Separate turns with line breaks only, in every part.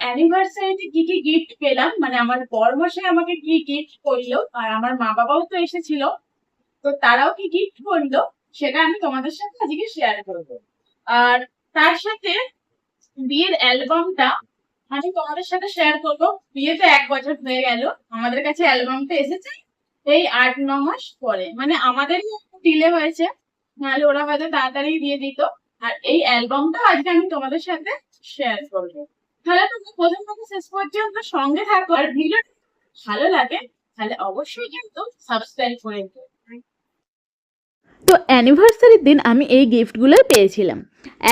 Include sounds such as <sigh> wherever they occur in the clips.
অ্যানিভার্সারিতে কি কি গিফট পেলাম মানে আমার বর আমাকে কি গিফট করল, আর আমার মা বাবাও তো এসেছিল। তো তারাও কি গিফট করল, সেটা আমি তোমাদের সাথে আজকে শেয়ার করব। আর তার সাথে বিয়ের অ্যালবামটা আমি তোমাদের সাথে শেয়ার করব। বিয়ে তো এক বছর হয়ে গেল। আমাদের কাছে অ্যালবামটা এসেছে এই আট, ন মাস পরে। মানে আমাদেরই ডিলে হয়েছে। নাহলে ওরা হয়তো তাড়াতাড়ি দিয়ে দিত। আর এই অ্যালবামটা আজকে আমি তোমাদের সাথে শেয়ার করব। তাহলে তোমরা প্রথম থেকে শেষ পর্যন্ত সঙ্গে থাকো। আর ভিডিও ভালো লাগে, তাহলে অবশ্যই কিন্তু সাবস্ক্রাইব করে দিও।
তো অ্যানিভার্সারির দিন আমি এই গিফটগুলোই পেয়েছিলাম।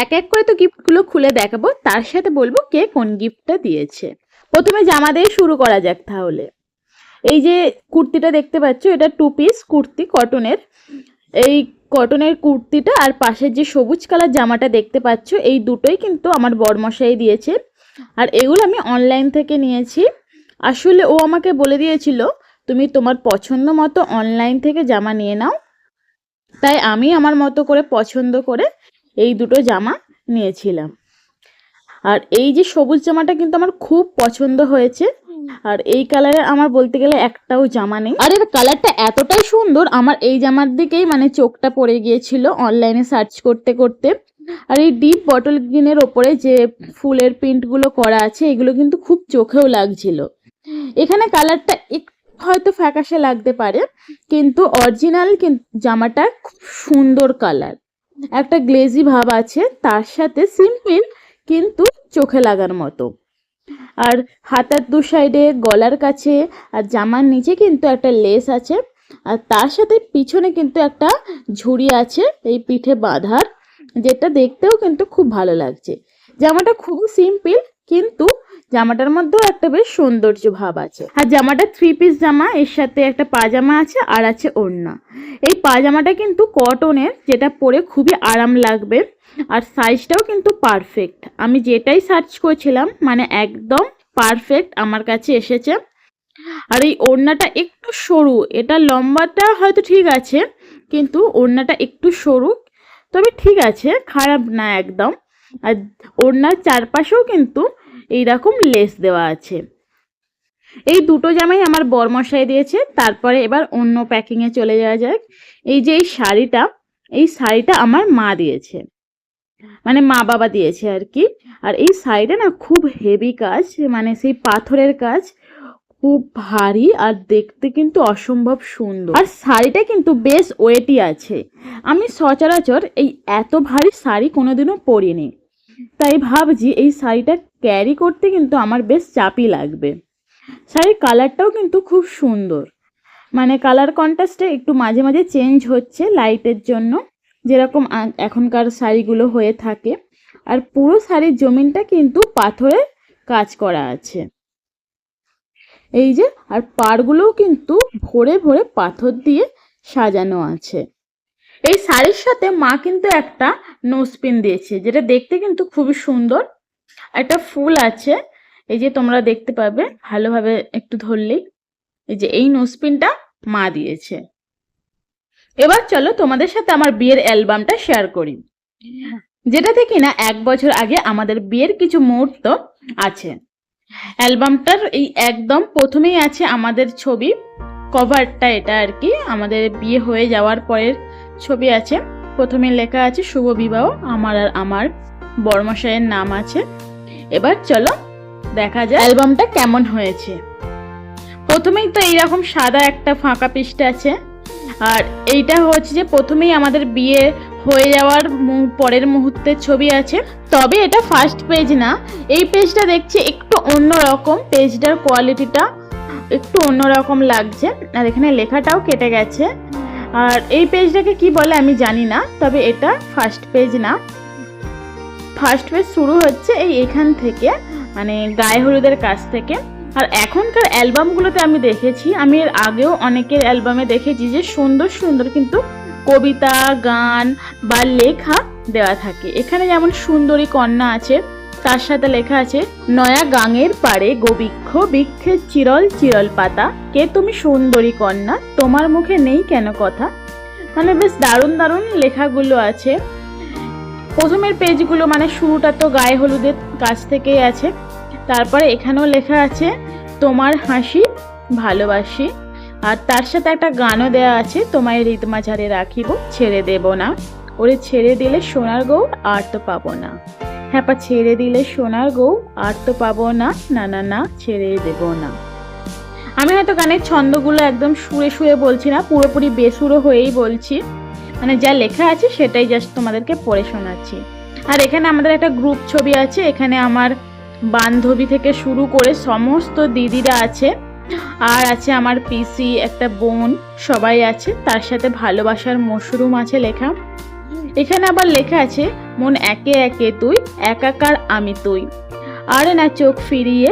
এক এক করে তো গিফটগুলো খুলে দেখাবো, তার সাথে বলব কে কোন গিফটটা দিয়েছে। প্রথমে জামা দিয়ে শুরু করা যাক তাহলে। এই যে কুর্তিটা দেখতে পাচ্ছ, এটা টু পিস কুর্তি কটনের এই কটনের কুর্তিটা আর পাশের যে সবুজ কালার জামাটা দেখতে পাচ্ছ, এই দুটোই কিন্তু আমার বরমশাই দিয়েছে। আর এগুলো আমি অনলাইন থেকে নিয়েছি। আসলে ও আমাকে বলে দিয়েছিল, তুমি তোমার পছন্দ মতো অনলাইন থেকে জামা নিয়ে নাও তাই আমি আমার মতো করে পছন্দ করে এই দুটো জামা নিয়েছিলাম। আর এই যে সবুজ জামাটা কিন্তু আমার খুব পছন্দ হয়েছে। আর এই কালারের আমার বলতে গেলে একটাও জামা নেই। আর এর কালারটা এতটাই সুন্দর, আমার এই জামার দিকেই মানে চোখটা পড়ে গিয়েছিল অনলাইনে সার্চ করতে করতে। আর এই ডিপ বটল গ্রিনের ওপরে যে ফুলের প্রিন্টগুলো করা আছে, এগুলো কিন্তু খুব চোখেও লাগছিল। এখানে কালারটা একটু হয়তো ফ্যাকাশে লাগতে পারে, কিন্তু অরিজিনাল জামাটা খুব সুন্দর কালার একটা গ্লেজি ভাব আছে, তার সাথে সিম্পল কিন্তু চোখে লাগার মতো। আর হাতার দু সাইডে গলার কাছে আর জামার নিচে কিন্তু একটা লেস আছে, আর তার সাথে পিছনে কিন্তু একটা ঝুড়ি আছে, এই পিঠে বাঁধার, যেটা দেখতেও কিন্তু খুব ভালো লাগছে। জামাটা খুব সিম্পল কিন্তু জামাটার মধ্যেও একটা বেশ সৌন্দর্য ভাব আছে। আর জামাটা থ্রি পিস জামা, এর সাথে একটা পাজামা আছে আর আছে ওড়না। এই পাজামাটা কিন্তু কটনের যেটা পরে খুবই আরাম লাগবে। আর সাইজটাও কিন্তু পারফেক্ট আমি যেটাই সার্চ করেছিলাম মানে একদম পারফেক্ট আমার কাছে এসেছে। আর এই ওড়নাটা একটু সরু, এটা লম্বাটা হয়তো ঠিক আছে, কিন্তু ওড়নাটা একটু সরু, তবে ঠিক আছে, খারাপ না একদম। আর ওড়নার চারপাশেও কিন্তু এইরকম লেস দেওয়া আছে। এই দুটো জামাই আমার বরমশাই দিয়েছে, তারপরে এবার অন্য প্যাকিংয়ে চলে যাওয়া যাক। এই যে এই শাড়িটা এই শাড়িটা আমার মা দিয়েছে। মানে মা বাবা দিয়েছে আর কি। আর এই শাড়িটা না খুব হেভি কাজ মানে সেই পাথরের কাজ। খুব ভারী আর দেখতে কিন্তু অসম্ভব সুন্দর। আর শাড়িটা কিন্তু বেশ ওয়েটি আছে। আমি সচরাচর এই এত ভারী শাড়ি কোনোদিনও পরিনি। তাই ভাবছি এই শাড়িটা ক্যারি করতে কিন্তু আমার বেশ চাপই লাগবে। শাড়ির কালারটাও কিন্তু খুব সুন্দর। মানে কালার কন্ট্রাস্টে একটু মাঝে মাঝে চেঞ্জ হচ্ছে লাইটের জন্য, যেরকম এখনকার শাড়িগুলো হয়ে থাকে। আর পুরো শাড়ির জমিনটা কিন্তু পাথরে কাজ করা আছে। এই যে, আর পাড়গুলোও কিন্তু ভরে ভরে পাথর দিয়ে সাজানো আছে। এই শাড়ির সাথে মা কিন্তু একটা নোজপিন দিয়েছে, যেটা দেখতে কিন্তু খুবই সুন্দর। একটা ফুল আছে, এই যে তোমরা দেখতে পাবে, ভালোভাবে একটু ধরলেই এই যে এই নোজপিনটা মা দিয়েছে। এবার চলো তোমাদের সাথে আমার বিয়ের অ্যালবামটা শেয়ার করি। যেটাতে কিনা এক বছর আগে আমাদের বিয়ের কিছু মুহূর্ত আছে। অ্যালবামটার এই একদম প্রথমেই আছে আমাদের ছবি, কভারটা এটা আর কি, আমাদের বিয়ে হয়ে যাওয়ার পরের ছবি আছে। প্রথমে লেখা আছে, শুভ বিবাহ, আমার আর আমার বর্মশাইয়ের নাম আছে। এবার চলো দেখা যায় অ্যালবামটা কেমন হয়েছে। প্রথমেই তো এইরকম সাদা একটা ফাঁকা পৃষ্ঠা আছে। আর এইটা হচ্ছে যে প্রথমেই আমাদের বিয়ে হয়ে যাওয়ার পরের মুহূর্তের ছবি আছে। তবে এটা ফার্স্ট পেজ না। এই পেজটা দেখছি একটু অন্যরকম। পেজটার কোয়ালিটিটা একটু অন্যরকম লাগছে। আর এখানে লেখাটাও কেটে গেছে। আর এই পেজটাকে কি বলে আমি জানি না তবে এটা ফার্স্ট পেজ না। ফার্স্ট পেজ শুরু হচ্ছে এই এখান থেকে মানে গায়ে হলুদের কাছ থেকে। আর এখনকার অ্যালবামগুলোতে আমি দেখেছি, আমি এর আগেও অনেকের অ্যালবামে দেখেছি যে সুন্দর সুন্দর কিন্তু কবিতা, গান বা লেখা দেওয়া থাকে। এখানে যেমন সুন্দরী কন্যা আছে, তার সাথে লেখা আছে, নয়া গাঙের পাড়ে গোবৃক্ষ, বৃক্ষের চিরল চিরল পাতা। কে তুমি সুন্দরী কন্যা? তোমার মুখে নেই কেন কথা? মানে বেশ দারুণ দারুণ লেখাগুলো আছে। প্রথমের পেজগুলো মানে শুরুটা তো গায়ে হলুদের কাছ থেকেই আছে। তারপরে এখানেও লেখা আছে, তোমার হাসি ভালোবাসি। আর তার সাথে একটা গানও দেওয়া আছে, তোমায় হৃদ মাঝারে রাখিব, ছেড়ে দেব না। ওরে ছেড়ে দিলে সোনার গৌ আর তো পাবো না। হ্যাঁ পা, ছেড়ে দিলে সোনার গৌ আর তো পাবো না। না না না, ছেড়ে দেব না। আমি হয়তো গানের ছন্দগুলো একদম সুরে সুরে বলছি না, পুরোপুরি বেসুরো হয়েই বলছি। মানে যা লেখা আছে সেটাই জাস্ট তোমাদেরকে পড়ে শোনাচ্ছি। আর এখানে আমাদের একটা গ্রুপ ছবি আছে, এখানে আমার বান্ধবী থেকে শুরু করে সমস্ত দিদিরা আছে, আর আছে আমার পিসি একটা বোন, সবাই আছে, তার সাথে ভালোবাসার মশরুম আছে লেখা। এখানে আবার লেখা আছে, মন একে একে তুই, একাকার আমি তুই। আর না চোখ ফিরিয়ে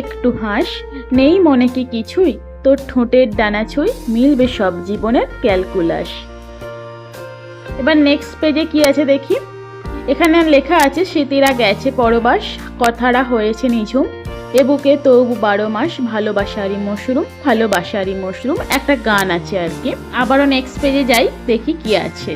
একটু হাস, নেই মনে কি কিছুই, তোর ঠোঁটের ডানা ছুঁই, মিলবে সব জীবনের ক্যালকুলাস এবার নেক্সট পেজে কি আছে দেখি? এখানে লেখা আছে স্মৃতিরা গেছে পরবাস, কথারা হয়েছে নিঝুম। এ বুকে তবু বারো মাস ভালোবাসারি মশরুম ভালোবাসারি মশরুম। একটা গান আছে আর কি। আবারও নেক্সট পেজে যাই, দেখি কি আছে।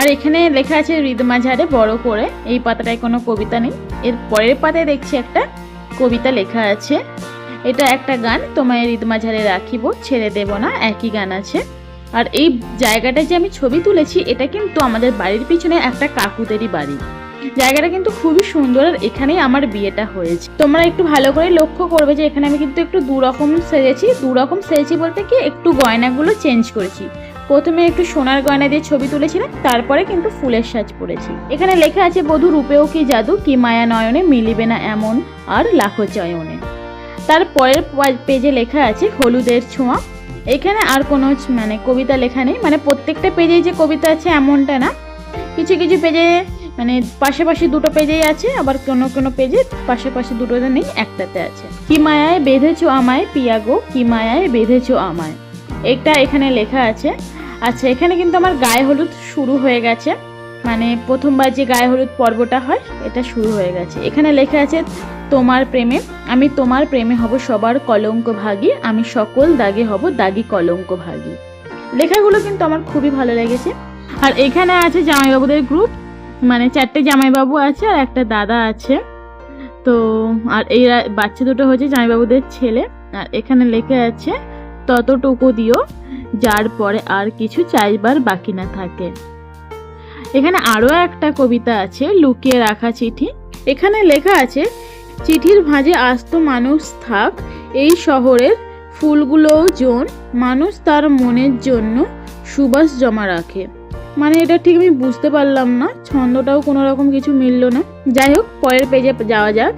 আর এখানে লেখা আছে হৃদমাঝারে বড় করে। এই পাতাটায় কোনো কবিতা নেই। এর পরের পাতায় দেখছি একটা কবিতা লেখা আছে। এটা একটা গান, তোমায় হৃদমাঝারে রাখিব, ছেড়ে দেব না। একই গান আছে। আর এই জায়গাটায় যে আমি ছবি তুলেছি, এটা কিন্তু আমাদের বাড়ির পিছনে একটা কাকুদেরই বাড়ি। জায়গাটা কিন্তু খুবই সুন্দর আর এখানেই আমার বিয়েটা হয়েছে। তোমরা একটু ভালো করে লক্ষ্য করবে যে এখানে আমি কিন্তু একটু দুরকম সেজেছি। দু রকম সেজেছি বলতে কি, একটু গয়নাগুলো চেঞ্জ করেছি। প্রথমে একটু সোনার গয়না দিয়ে ছবি তুলেছিলাম, তারপরে কিন্তু ফুলের সাজ পড়েছি এখানে লেখা আছে, বধু রূপেও কি জাদু, কি মায়া নয়নে মিলিবে না এমন আর লাখো চয়নে। তার পরের পেজে লেখা আছে, হলুদের ছোঁয়া এখানে আর কোনো মানে কবিতা লেখা নেই। মানে প্রত্যেকটা পেজেই যে কবিতা আছে এমনটা না। কিছু কিছু পেজে মানে পাশাপাশি দুটো পেজেই আছে, আবার কোনো কোনো পেজে পাশাপাশি দুটোতে নেই, একটাতে আছে। কি মায়ায় বেঁধেছো আমায়, পিয়াগো কি মায়ায় বেঁধেছো আমায়। এটা এখানে লেখা আছে। আচ্ছা এখানে কিন্তু আমার গায়ে হলুদ শুরু হয়ে গেছে। মানে প্রথমবার যে গায়ে হলুদ পর্বটা হয়, এটা শুরু হয়ে গেছে। এখানে লেখা আছে তোমার প্রেমে, আমি তোমার প্রেমে হব সবার কলঙ্ক ভাগী, আমি সকল দাগে হব দাগি কলঙ্ক ভাগী। লেখাগুলো কিন্তু আমার খুবই ভালো লেগেছে। আর এখানে আছে জামাইবাবুদের গ্রুপ মানে চারটে জামাইবাবু আছে আর একটা দাদা আছে। তো, আর এই বাচ্চা দুটো হচ্ছে জামাইবাবুদের ছেলে। আর এখানে লেখা আছে, ততটুকু দিও, যার পরে আর কিছু চাইবার বাকি না থাকে। এখানে আরও একটা কবিতা আছে, লুকিয়ে রাখা চিঠি। এখানে লেখা আছে চিঠির ভাঁজে আস্ত মানুষ থাক, এই শহরের ফুলগুলোও জন। মানুষ তার মনের জন্য সুবাস জমা রাখে। মানে এটা ঠিক আমি বুঝতে পারলাম না, ছন্দটাও কোনো রকম কিছু মিলল না। যাই হোক, পরের পেজে যাওয়া যাক।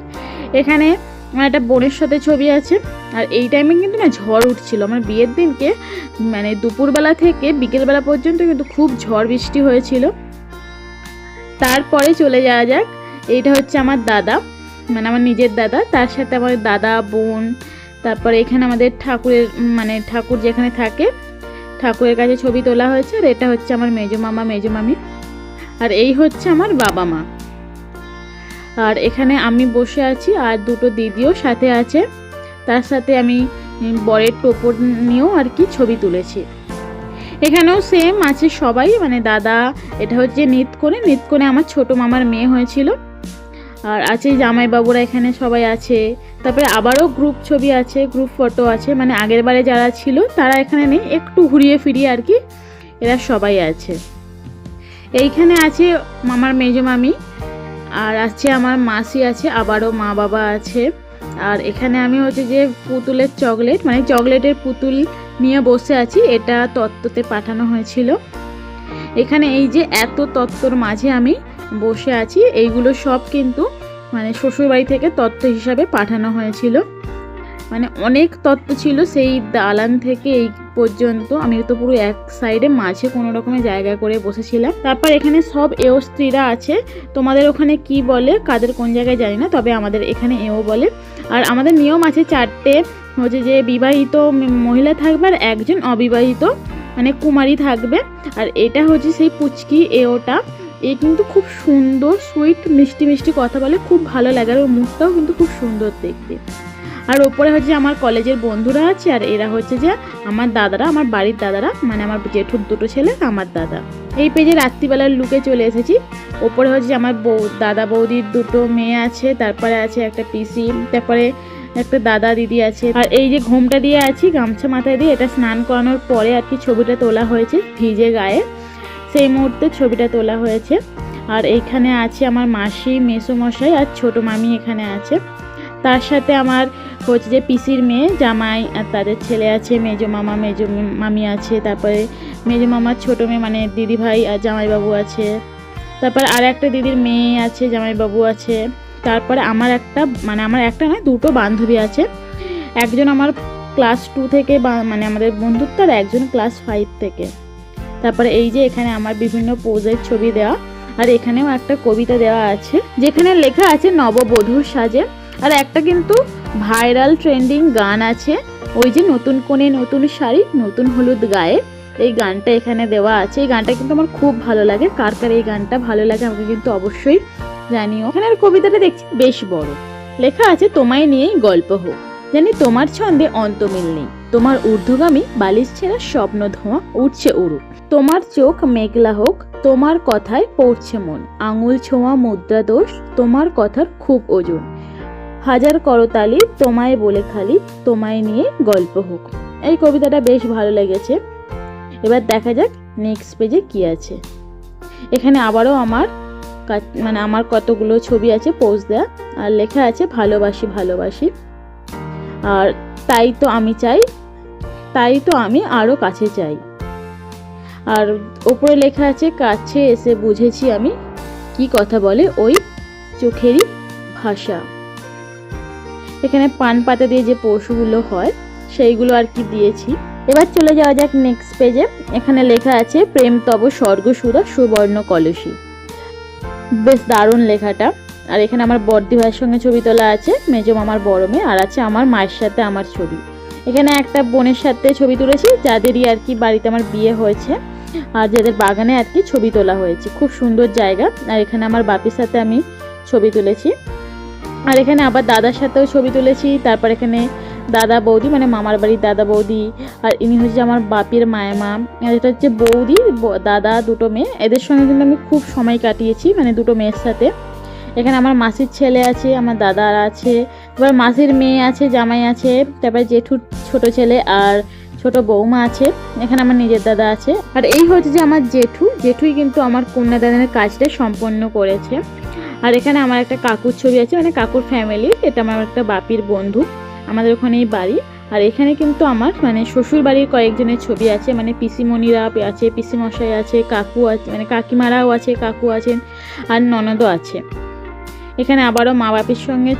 এখানে আমার একটা বোনের সাথে ছবি আছে, আর এই টাইমে কিন্তু না ঝড় উঠছিল। আমার বিয়ের দিনকে মানে দুপুরবেলা থেকে বিকেলবেলা পর্যন্ত কিন্তু খুব ঝড় বৃষ্টি হয়েছিল। তারপরে চলে যাওয়া যাক। এইটা হচ্ছে আমার দাদা। মানে আমার নিজের দাদা, তার সাথে আমার দাদা, বোন, তারপরে এখানে আমাদের ঠাকুরের মানে ঠাকুর যেখানে থাকে, ঠাকুরের কাছে ছবি তোলা হয়েছে আর এটা হচ্ছে আমার মেজো মামা, মেজো মামি। আর এই হচ্ছে আমার বাবা মা। আর এখানে আমি বসে আছি আর দুটো দিদিও সাথে আছে। তার সাথে আমি বরের টোপর নিয়েও আর কি ছবি তুলেছি। এখানেও সেম আছে সবাই মানে দাদা, এটা হচ্ছে নিত করে নিত করে আমার ছোট মামার মেয়ে হয়েছিল। আর আছে জামাইবাবুরা এখানে সবাই আছে। তারপরে আবারও গ্রুপ ছবি আছে গ্রুপ ফটো আছে। মানে আগের বারে যারা ছিল, তারা এখানে নেই, একটু ঘুরিয়ে ফিরিয়ে আর কি এরা সবাই আছে। এইখানে আছে মামার মেজো মামি, আর আছে আমার মাসি আছে, আবারও মা বাবা আছে। আর এখানে আমি হচ্ছে যে পুতুলের চকলেট মানে চকলেটের পুতুল নিয়ে বসে আছি, এটা তত্ত্বতে পাঠানো হয়েছিল। এখানে এই যে এত তত্ত্বর মাঝে আমি বসে আছি। এইগুলো সব কিন্তু মানে শ্বশুরবাড়ি থেকে তত্ত্ব হিসাবে পাঠানো হয়েছিল। মানে অনেক তত্ত্ব ছিল সেই দালান থেকে এই পর্যন্ত। আমি তো পুরো এক সাইডে মাঝে কোনো রকমের জায়গা করে বসেছিলাম। তারপর এখানে সব এও স্ত্রীরা আছে। তোমাদের ওখানে কি বলে, কাদের কোন জায়গায় জানি না, তবে আমাদের এখানে এও বলে। আর আমাদের নিয়ম আছে চারটে। হচ্ছে যে বিবাহিত মহিলা থাকবে আর একজন অবিবাহিত মানে কুমারী থাকবে। আর এটা হচ্ছে সেই পুচকি এওটা। এ কিন্তু খুব সুন্দর সুইট মিষ্টি মিষ্টি কথা বলে, খুব ভালো লাগে। আর ওর মুখটাও কিন্তু খুব সুন্দর দেখতে। আর ওপরে হচ্ছে আমার কলেজের বন্ধুরা আছে, আর এরা হচ্ছে যে আমার দাদারা, আমার বাড়ির দাদারা মানে আমার জেঠুর দুটো ছেলে, আমার দাদা। এই পেজে রাত্রিবেলার লুকে চলে এসেছি। ওপরে হচ্ছে আমার বউ, দাদা বৌদির দুটো মেয়ে আছে, তারপরে আছে একটা পিসি, তারপরে একটা দাদা দিদি আছে। আর এই যে ঘোমটা দিয়ে আছি, গামছা মাথায় দিয়ে এটা স্নান করানোর পরে আর কি ছবিটা তোলা হয়েছে ভিজে গায়ে। সেই মুহূর্তে ছবিটা তোলা হয়েছে। আর এইখানে আছে আমার মাসি, মেসোমশাই আর ছোট মামি এখানে আছে। তার সাথে আমার হচ্ছে যে পিসির মেয়ে, জামাই আর তাদের ছেলে আছে, মেজো মামা, মেজো মামি আছে, তারপরে মেজো মামার ছোটো মেয়ে মানে দিদি ভাই আর জামাইবাবু আছে। তারপর আর একটা দিদির মেয়ে আছে, জামাইবাবু আছে। তারপরে আমার একটা মানে আমার একটা নয়, দুটো বান্ধবী আছে। একজন আমার ক্লাস টু থেকে মানে আমাদের বন্ধুত্ব আর একজন ক্লাস ফাইভ থেকে। তারপরে এই যে এখানে আমার বিভিন্ন পোজের ছবি দেওয়া, আর এখানেও একটা কবিতা দেওয়া আছে, যেখানে লেখা আছে নববধূর সাজে, আর একটা কিন্তু ভাইরাল ট্রেন্ডিং গান আছে, ওই যে নতুন কোণে নতুন শাড়ি, নতুন হলুদ গায়ে, এই গানটা এখানে দেওয়া আছে, এই গানটা কিন্তু আমার খুব ভালো লাগে, কার কার এই গানটা ভালো লাগে আমাকে কিন্তু অবশ্যই জানিও। এখানের কবিতাটা দেখছি, বেশ বড়, লেখা আছে, তোমায় নিয়েই গল্প হোক, জানি তোমার ছন্দে অন্তমিল নেই। তোমার ঊর্ধ্বগামী বালিশ ছেঁড়া স্বপ্ন ধোঁয়া উঠছে উড়ুক। তোমার চোখ মেঘলা হোক, তোমার কথায় পড়ছে মন। আঙুল ছোঁয়া মুদ্রা দোষ, তোমার কথার খুব ওজন। হাজার করতালি তোমায় বলে খালি, তোমায় নিয়ে গল্প হোক। এই কবিতাটা বেশ ভালো লেগেছে। এবার দেখা যাক নেক্সট পেজে কি আছে। এখানে আবারও আমার মানে আমার কতগুলো ছবি আছে পোস্ট দেয়া। আর লেখা আছে ভালোবাসি ভালোবাসি। আর তাই তো আমি চাই তাই তো আমি আরও কাছে চাই আর ওপরে লেখা আছে, কাছে এসে বুঝেছি আমি কি কথা বলে ওই চোখেরই ভাষা। এখানে পান পাতা দিয়ে যে পশুগুলো হয়, সেইগুলো আর কি দিয়েছি। এবার চলে যাওয়া যাক নেক্সট পেজে এখানে লেখা আছে, প্রেম তব স্বর্গসুধা সুবর্ণ কলসী। বেশ দারুণ লেখাটা। আর এখানে আমার বর্দি ভাইয়ের সঙ্গে ছবি তোলা আছে, মেজো মামার বড় মেয়ে, আর আছে আমার মায়ের সাথে আমার ছবি। এখানে একটা বোনের সাথে ছবি তুলেছি, যাদেরই আর কি বাড়িতে আমার বিয়ে হয়েছে। আর যাদের বাগানে আর কি ছবি তোলা হয়েছে। খুব সুন্দর জায়গা। আর এখানে আমার বাপির সাথে আমি ছবি তুলেছি। আর এখানে আবার দাদার সাথেও ছবি তুলেছি। তারপর এখানে দাদা বৌদি মানে মামার বাড়ির দাদা বৌদি, আর ইনি হচ্ছে আমার বাপির মায়ের মা। আর এটা হচ্ছে বৌদি দাদা, দুটো মেয়ে। এদের সঙ্গে কিন্তু আমি খুব সময় কাটিয়েছি মানে দুটো মেয়ের সাথে। এখানে আমার মাসির ছেলে আছে, আমার দাদার আছে, এবার মাসির মেয়ে আছে, জামাই আছে, তারপরে জেঠুর ছোট ছেলে আর ছোট বৌমা আছে, এখানে আমার নিজের দাদা আছে। আর এই হচ্ছে যে আমার জেঠু, জেঠুই কিন্তু আমার কন্যা কন্যাদানের কাজটা সম্পন্ন করেছে। আর এখানে আমার একটা কাকুর ছবি আছে মানে কাকুর ফ্যামিলি এটা আমার একটা বাপির বন্ধু, আমাদের ওখানেই বাড়ি। আর এখানে কিন্তু আমার মানে শ্বশুর বাড়ির কয়েকজনের ছবি আছে মানে পিসিমণিরা আছে, পিসিমশাই আছে, কাকু আছে মানে কাকিমারাও আছে, কাকু আছেন, আর ননদও আছে। এখানে আবারও মা বাপের সঙ্গে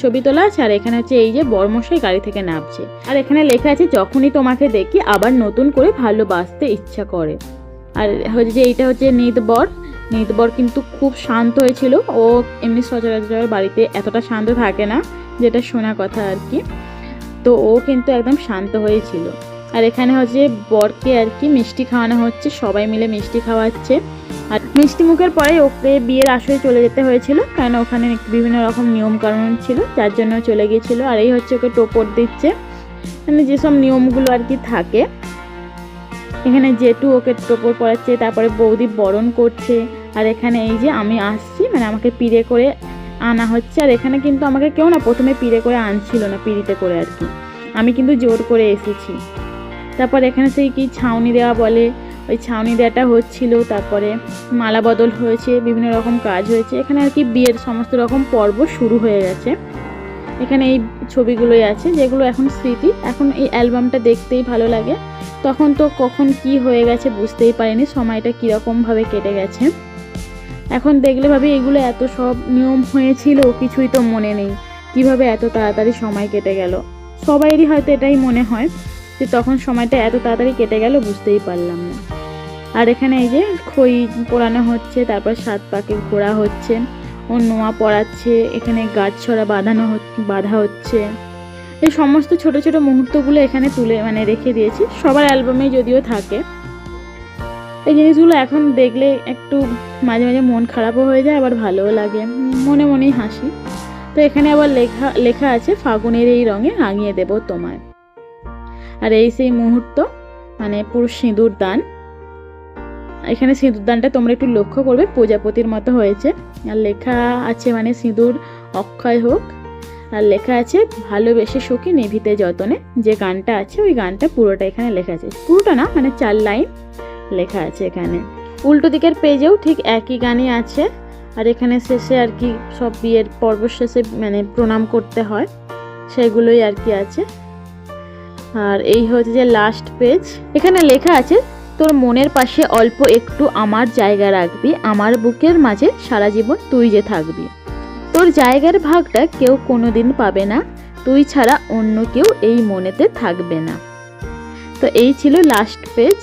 ছবি তোলা আছে, আর এখানে হচ্ছে এই যে বর্মশাই গাড়ি থেকে নামছে। আর এখানে লেখা আছে, যখনই তোমাকে দেখি, আবার নতুন করে ভালোবাসতে ইচ্ছা করে। আর হচ্ছে যে এইটা হচ্ছে নিতবর নিতবর কিন্তু খুব শান্ত হয়েছিল। ও এমনি সচরাচর বাড়িতে এতটা শান্ত থাকে না, যেটা শোনা কথা আর কি। তো ও কিন্তু একদম শান্ত হয়েছিল। আর এখানে হচ্ছে বরকে আর কি মিষ্টি খাওয়ানো হচ্ছে, সবাই মিলে মিষ্টি খাওয়াচ্ছে। আর মিষ্টি মুখের পরে ওকে বিয়ের আসরে চলে যেতে হয়েছিল কারণ ওখানে বিভিন্ন রকম নিয়ম কানুন ছিল, যার জন্য চলে গিয়েছিল। আর এই হচ্ছে ওকে টোপর দিচ্ছে। মানে যেসব নিয়মগুলো আর কি থাকে। এখানে জেঠু ওকে টোপর পড়াচ্ছে তারপরে বৌদি বরণ করছে। আর এখানে এই যে আমি আসছি মানে আমাকে পিড়ে করে আনা হচ্ছে। আর এখানে কিন্তু আমাকে কেউ না প্রথমে পিড়ে করে আনছিল না, পিড়িতে করে আর কি। আমি কিন্তু জোর করে এসেছি। তারপর এখানে সেই কি ছাউনি দেওয়া বলে, ওই ছাউনি দেওয়াটা হচ্ছিল, তারপরে মালা বদল হয়েছে, বিভিন্ন রকম কাজ হয়েছে। এখানে আর কি বিয়ের সমস্ত রকম পর্ব শুরু হয়ে গেছে। এখানে এই ছবিগুলোই আছে, যেগুলো এখন স্মৃতি। এখন এই অ্যালবামটা দেখতেই ভালো লাগে। তখন তো কখন কি হয়ে গেছে বুঝতেই পারিনি, সময়টা কীরকমভাবে কেটে গেছে। এখন দেখলে ভাবি, এগুলো এত সব নিয়ম হয়েছিল, কিছুই তো মনে নেই। কীভাবে এত তাড়াতাড়ি সময় কেটে গেল? সবাইরই হয়তো এটাই মনে হয়। যে তখন সময়টা এত তাড়াতাড়ি কেটে গেল, বুঝতেই পারলাম না। আর এখানে এই যে খই পোড়ানো হচ্ছে, তারপর সাত পাকে ঘোরা হচ্ছে, ও নোয়া পড়াচ্ছে, এখানে গাছ ছড়া বাঁধানো বাঁধা হচ্ছে। এই সমস্ত ছোট ছোট মুহূর্তগুলো এখানে তুলে মানে রেখে দিয়েছি। সবার অ্যালবামে যদিও থাকে। এই জিনিসগুলো এখন দেখলে একটু মাঝে মাঝে মন খারাপও হয়ে যায়, আবার ভালোও লাগে। মনে মনেই হাসি। তো এখানে আবার লেখা লেখা আছে, ফাগুনের এই রঙে রাঙিয়ে দেব তোমায়। আর এই সেই মুহূর্ত মানে পুরো সিঁদুর দান। এখানে সিঁদুর দানটা তোমরা একটু লক্ষ্য করবে, প্রজাপতির মতো হয়েছে। আর লেখা আছে মানে সিঁদুর অক্ষয় হোক, আর লেখা আছে, ভালোবেসে সুখী নিভিতে যতনে। যে গানটা আছে, ওই গানটা পুরোটা এখানে লেখা আছে। পুরোটা না মানে চার লাইন লেখা আছে এখানে। উল্টো দিকের পেজেও ঠিক একই গানই আছে। আর এখানে শেষে আর কি সব বিয়ের পর্ব শেষে মানে প্রণাম করতে হয়, সেগুলোই আর কি আছে। আর এই হচ্ছে যে লাস্ট পেজ এখানে লেখা আছে, তোর মনের পাশে অল্প একটু আমার জায়গা রাখবি, আমার বুকের মাঝে সারা জীবন তুই যে থাকবি। তোর জায়গার ভাগটা কেউ কোনোদিন পাবে না, তুই ছাড়া অন্য কেউ এই মনেতে থাকবে না। তো এই ছিল লাস্ট পেজ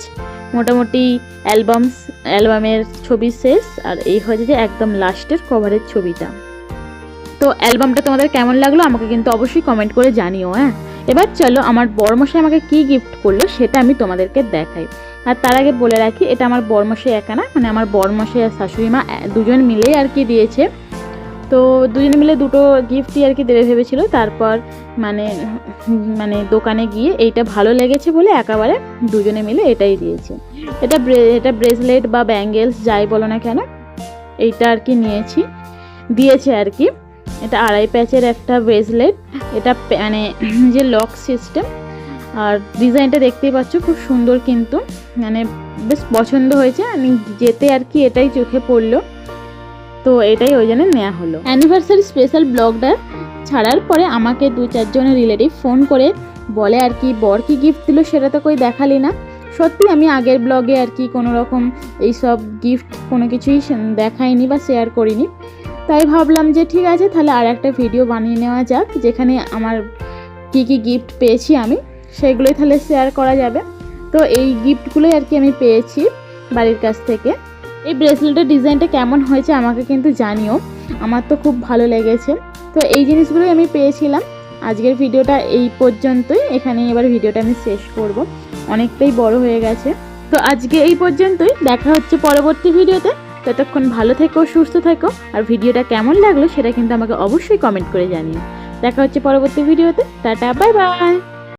মোটামুটি অ্যালবাম অ্যালবামের ছবি শেষ, আর এই হচ্ছে যে একদম লাস্টের কভারের ছবিটা। তো অ্যালবামটা তোমাদের কেমন লাগল, আমাকে কিন্তু অবশ্যই কমেন্ট করে জানিও হ্যাঁ? এবার চলো আমার বরমশাই আমাকে কি গিফট করল সেটা আমি তোমাদেরকে দেখাই। আর তার আগে বলে রাখি, এটা আমার বরমশাই একা না মানে আমার বরমশাই আর শাশুড়ি মা দুজন মিলেই আর কি দিয়েছে। তো দুজনে মিলে দুটো গিফটই আর কি দেবে ভেবেছিল। তারপর মানে মানে দোকানে গিয়ে এইটা ভালো লেগেছে বলে একেবারে দুজনে মিলে এটাই দিয়েছে। এটা এটা ব্রেসলেট বা ব্যাঙ্গেলস যাই বলো না কেন, এইটা আর কি নিয়েছি। দিয়েছে আর কি। এটা আড়াই প্যাচের একটা ব্রেসলেট এটা মানে <clears throat> যে লক সিস্টেম আর ডিজাইনটা দেখতেই পাচ্ছ, খুব সুন্দর কিন্তু। মানে বেশ পছন্দ হয়েছে। আমি যেতে আর কি এটাই চোখে পড়ল। তো এটাই ওই জন্য নেওয়া হলো। অ্যানিভার্সারি স্পেশাল ব্লগটা ছাড়ার পরে আমাকে দু চারজনের রিলেটিভ ফোন করে বলে আর কি, বর কি গিফট দিল সেটা তো কই দেখালি না? সত্যি আমি আগের ব্লগে আর কি কোনো রকম এইসব গিফট কোনো কিছুই দেখাইনি বা শেয়ার করিনি। তাই ভাবলাম যে ঠিক আছে, তাহলে আর একটা ভিডিও বানিয়ে নেওয়া যাক, যেখানে আমার কি কি গিফট পেয়েছি আমি, সেগুলোই তাহলে শেয়ার করা যাবে। তো এই গিফটগুলোই আর কি আমি পেয়েছি বাড়ির কাছ থেকে। এই ব্রেসলেটের ডিজাইনটা কেমন হয়েছে আমাকে কিন্তু জানিও, আমার তো খুব ভালো লেগেছে। তো এই জিনিসগুলোই আমি পেয়েছিলাম। আজকের ভিডিওটা এই পর্যন্তই, এখানেই এবার ভিডিওটা আমি শেষ করব। অনেকটাই বড় হয়ে গেছে। তো আজকে এই পর্যন্তই, দেখা হচ্ছে পরবর্তী ভিডিওতে ততক্ষণ ভালো থেকো, সুস্থ থেকো, আর ভিডিওটা কেমন লাগল সেটা কিন্তু আমাকে অবশ্যই কমেন্ট করে জানিও। দেখা হচ্ছে পরবর্তী ভিডিওতে। Tata bye bye